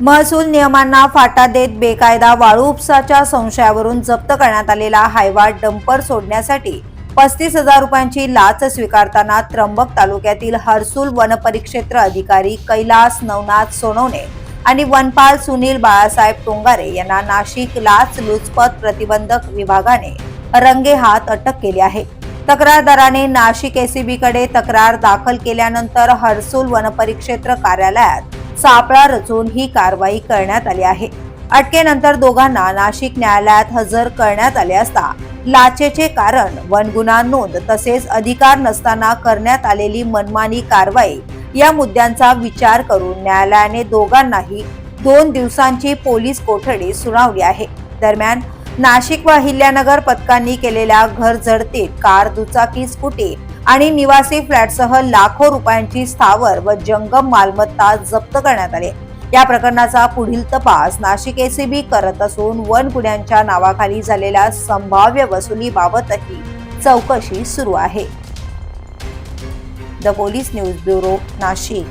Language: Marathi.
महसूल नियमांना फाटा देत बेकायदा वाळू उपसाच्या संशयावरून जप्त करण्यात आलेला हायवा डंपर सोडण्यासाठी पस्तीस हजार रुपयांची लाच स्वीकारताना त्र्यंबक तालुक्यातील हर्सुल वनपरिक्षेत्र अधिकारी कैलास नवनाथ सोनवणे आणि वनपाल सुनील बाळासाहेब टोंगारे यांना नाशिक लाच लुचपत प्रतिबंधक विभागाने रंगेहात अटक केली आहे. तक्रारदाराने नाशिक एसीबीकडे तक्रार दाखल केल्यानंतर हर्सुल वनपरिक्षेत्र कार्यालयात सापळा रचून ही कारवाई करण्यात आली आहे. अटकेनंतर दोघांना नाशिक न्यायालयात हजर करण्यात आले असता लाचेचे कारण वनगुन्हा नोंद तसेच अधिकार नसताना करण्यात आलेली मनमानी कारवाई या मुद्द्यांचा विचार करून न्यायालयाने दोघांनाही दोन दिवसांची पोलीस कोठडी सुनावली आहे. दरम्यान नाशिक व अहिल्यानगर पथकांनी केलेल्या घर झडतीत कार दुचाकी स्कूटी आणि निवासी फ्लॅटसह लाखो रुपयांची स्थावर व जंगम मालमत्ता जप्त करण्यात आली या प्रकरणाचा पुढील तपास नाशिक एसीबी करत असून वन गुन्ह्यांच्या नावाखाली झालेल्या संभाव्य वसुलीबाबतही चौकशी सुरू आहे. The police news bureau Nashik.